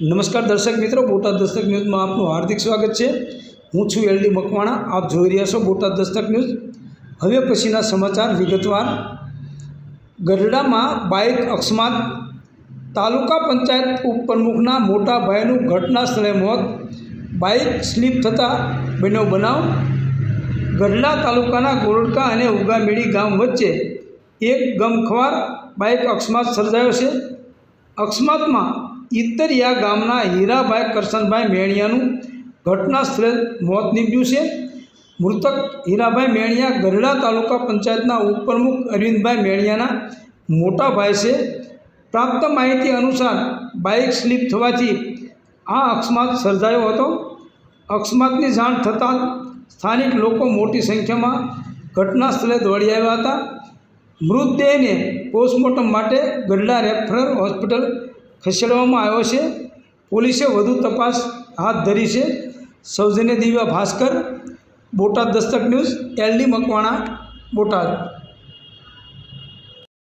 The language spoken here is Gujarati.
નમસ્કાર દર્શક મિત્રો, બોટાદ દસ્તક ન્યૂઝમાં આપનું હાર્દિક સ્વાગત છે. હું છું એલડી મકવાણા, આપ જોઈ રહ્યા છો બોટાદ દસ્તક ન્યૂઝ. હવે પછીના સમાચાર વિગતવાર. ગઢડામાં બાઇક અકસ્માત. તાલુકા પંચાયત ઉપપ્રમુખના મોટા ભાઈનું ઘટના સ્થળે મોત. બાઇક સ્લીપ થતાં બન્યો બનાવ. ગઢડા તાલુકાના ગોરડકા અને ઉગામેડી ગામ વચ્ચે એક ગમખવાર બાઇક અકસ્માત સર્જાયો છે. અકસ્માતમાં ઇતરિયા ગામના હીરાભાઈ કરશનભાઈ મેણિયાનું ઘટના સ્થળે મોત નીપજ્યું છે. મૃતક હીરાભાઈ મેણિયા ગરડા તાલુકા પંચાયતના ઉપપ્રમુખ અરવિંદભાઈ મેણિયાના મોટા ભાઈ છે. પ્રાપ્ત માહિતી અનુસાર બાઇક સ્લીપ થવાથી આ અકસ્માત સર્જાયો હતો. અકસ્માતની જાણ થતાં સ્થાનિક લોકો મોટી સંખ્યામાં ઘટના સ્થળે દોડી આવ્યા હતા. મૃતદેહને પોસ્ટમોર્ટમ માટે ગઢડા રેફરલ હોસ્પિટલ ખસેડવામાં આવ્યો છે. પોલીસે વધુ તપાસ હાથ ધરી છે. સૌજન્ય દિવ્યા ભાસ્કર, બોટાદ દસ્તક ન્યૂઝ, એલડી મકવાણા, બોટાદ.